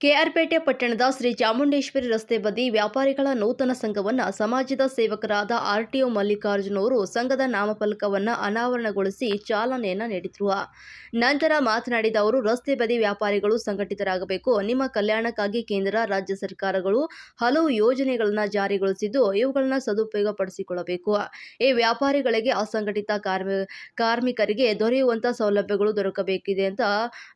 ಕೆಆರ್ಪೇಟೆ ಪಟ್ಟಣದ ಶ್ರೀ ಚಾಮುಂಡೇಶ್ವರಿ ರಸ್ತೆ ಬದಿ ವ್ಯಾಪಾರಿಗಳ ನೂತನ ಸಂಘವನ್ನು ಸಮಾಜದ ಸೇವಕರಾದ ಆರ್ಟಿಒ ಮಲ್ಲಿಕಾರ್ಜುನ್ ಅವರು ಸಂಘದ ನಾಮಫಲಕವನ್ನು ಅನಾವರಣಗೊಳಿಸಿ ಚಾಲನೆಯನ್ನು ನೀಡಿದರು. ನಂತರ ಮಾತನಾಡಿದ ಅವರು, ರಸ್ತೆ ಬದಿ ವ್ಯಾಪಾರಿಗಳು ಸಂಘಟಿತರಾಗಬೇಕು. ನಿಮ್ಮ ಕಲ್ಯಾಣಕ್ಕಾಗಿ ಕೇಂದ್ರ, ರಾಜ್ಯ ಸರ್ಕಾರಗಳು ಹಲವು ಯೋಜನೆಗಳನ್ನು ಜಾರಿಗೊಳಿಸಿದ್ದು ಇವುಗಳನ್ನು ಸದುಪಯೋಗಪಡಿಸಿಕೊಳ್ಳಬೇಕು. ಈ ವ್ಯಾಪಾರಿಗಳಿಗೆ ಅಸಂಘಟಿತ ಕಾರ್ಮಿ, ಕಾರ್ಮಿಕರಿಗೆ ದೊರೆಯುವಂಥ ಸೌಲಭ್ಯಗಳು ದೊರಕಬೇಕಿದೆ ಅಂತ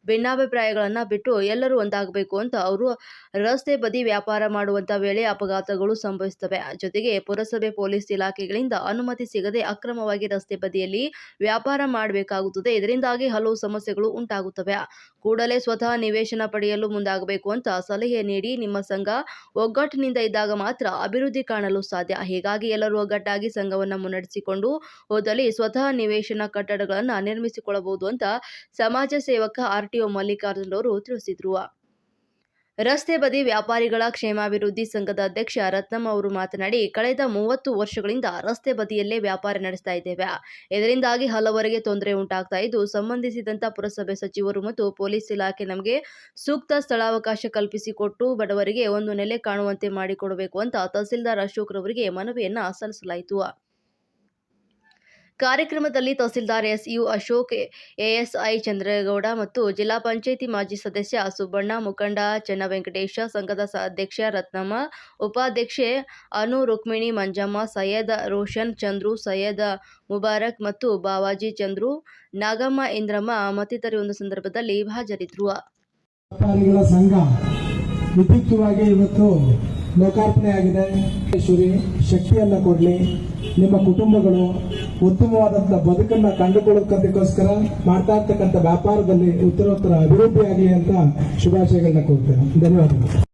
ಭಿನ್ನಾಭಿಪ್ರಾಯಗಳನ್ನು ಬಿಟ್ಟು ಎಲ್ಲರೂ ಒಂದಾಗಬೇಕು ಅಂತ ಅವರು ರಸ್ತೆ ಬದಿ ವ್ಯಾಪಾರ ಮಾಡುವಂತ ವೇಳೆ ಅಪಘಾತಗಳು ಸಂಭವಿಸುತ್ತವೆ. ಜೊತೆಗೆ ಪುರಸಭೆ, ಪೊಲೀಸ್ ಇಲಾಖೆಗಳಿಂದ ಅನುಮತಿ ಸಿಗದೆ ಅಕ್ರಮವಾಗಿ ರಸ್ತೆ ಬದಿಯಲ್ಲಿ ವ್ಯಾಪಾರ ಮಾಡಬೇಕಾಗುತ್ತದೆ. ಇದರಿಂದಾಗಿ ಹಲವು ಸಮಸ್ಯೆಗಳು ಉಂಟಾಗುತ್ತವೆ. ಕೂಡಲೇ ಸ್ವತಃ ನಿವೇಶನ ಪಡೆಯಲು ಮುಂದಾಗಬೇಕು ಅಂತ ಸಲಹೆ ನೀಡಿ ನಿಮ್ಮ ಸಂಘ ಒಗ್ಗಟ್ಟಿನಿಂದ ಇದ್ದಾಗ ಮಾತ್ರ ಅಭಿವೃದ್ಧಿ ಕಾಣಲು ಸಾಧ್ಯ. ಹೀಗಾಗಿ ಎಲ್ಲರೂ ಒಗ್ಗಟ್ಟಾಗಿ ಸಂಘವನ್ನು ಮುನ್ನಡೆಸಿಕೊಂಡು ಹೋದಲ್ಲಿ ಸ್ವತಃ ನಿವೇಶನ ಕಟ್ಟಡಗಳನ್ನು ನಿರ್ಮಿಸಿಕೊಳ್ಳಬಹುದು ಅಂತ ಸಮಾಜ ಸೇವಕ ಆರ್ಟಿಒ ಮಲ್ಲಿಕಾರ್ಜುನ್ ಅವರು ತಿಳಿಸಿದರು. ರಸ್ತೆ ಬದಿ ವ್ಯಾಪಾರಿಗಳ ಕ್ಷೇಮಾಭಿವೃದ್ಧಿ ಸಂಘದ ಅಧ್ಯಕ್ಷ ರತ್ನಮ್ಮ ಅವರು ಮಾತನಾಡಿ, ಕಳೆದ ಮೂವತ್ತು ವರ್ಷಗಳಿಂದ ರಸ್ತೆ ಬದಿಯಲ್ಲೇ ವ್ಯಾಪಾರ ನಡೆಸ್ತಾ ಇದ್ದೇವೆ. ಇದರಿಂದಾಗಿ ಹಲವರಿಗೆ ತೊಂದರೆ ಉಂಟಾಗ್ತಾ ಇದ್ದು ಸಂಬಂಧಿಸಿದಂಥ ಪುರಸಭೆ ಸಚಿವರು ಮತ್ತು ಪೊಲೀಸ್ ಇಲಾಖೆ ನಮಗೆ ಸೂಕ್ತ ಸ್ಥಳಾವಕಾಶ ಕಲ್ಪಿಸಿಕೊಟ್ಟು ಬಡವರಿಗೆ ಒಂದು ನೆಲೆ ಕಾಣುವಂತೆ ಮಾಡಿಕೊಡಬೇಕು ಅಂತ ತಹಸೀಲ್ದಾರ್ ಅಶೋಕ್ರವರಿಗೆ ರವರಿಗೆ ಮನವಿಯನ್ನ ಸಲ್ಲಿಸಲಾಯಿತು. ಕಾರ್ಯಕ್ರಮದಲ್ಲಿ ತಹಸೀಲ್ದಾರ್ ಎಸ್ಯು ಅಶೋಕ್, ಎಎಸ್ಐ ಚಂದ್ರೇಗೌಡ ಮತ್ತು ಜಿಲ್ಲಾ ಪಂಚಾಯಿತಿ ಮಾಜಿ ಸದಸ್ಯ ಸುಬ್ಬಣ್ಣ ಮುಖಂಡ ಚನ್ನವೆಂಕಟೇಶ, ಸಂಘದ ಅಧ್ಯಕ್ಷ ರತ್ನಮ್ಮ, ಉಪಾಧ್ಯಕ್ಷೆ ಅನು ರುಕ್ಮಿಣಿ, ಮಂಜಮ್ಮ, ಸೈಯದ್ ರೋಷನ್, ಚಂದ್ರು, ಸೈಯದ್ ಮುಬಾರಕ್ ಮತ್ತು ಬಾವಾಜಿ ಚಂದ್ರು, ನಾಗಮ್ಮ, ಇಂದ್ರಮ್ಮ ಮತ್ತಿತರರು ಒಂದು ಸಂದರ್ಭದಲ್ಲಿ ಹಾಜರಿದ್ದರು. ವಿದ್ಯುಕ್ತವಾಗಿ ಇವತ್ತು ಲೋಕಾರ್ಪಣೆ ಆಗಿದೆ ಶಕ್ತಿಯನ್ನು ಕೊಡ್ಲಿ. ನಿಮ್ಮ ಕುಟುಂಬಗಳು ಉತ್ತಮವಾದಂತ ಬದುಕನ್ನ ಕಂಡುಕೊಳ್ಳೋದಕ್ಕೋಸ್ಕರ ಮಾಡ್ತಾ ಇರ್ತಕ್ಕಂಥ ವ್ಯಾಪಾರದಲ್ಲಿ ಉತ್ತರೋತ್ತರ ಅಭಿವೃದ್ಧಿ ಆಗಲಿ ಅಂತ ಶುಭಾಶಯಗಳನ್ನ ಕೋರ್ತೇನೆ ಧನ್ಯವಾದಗಳು.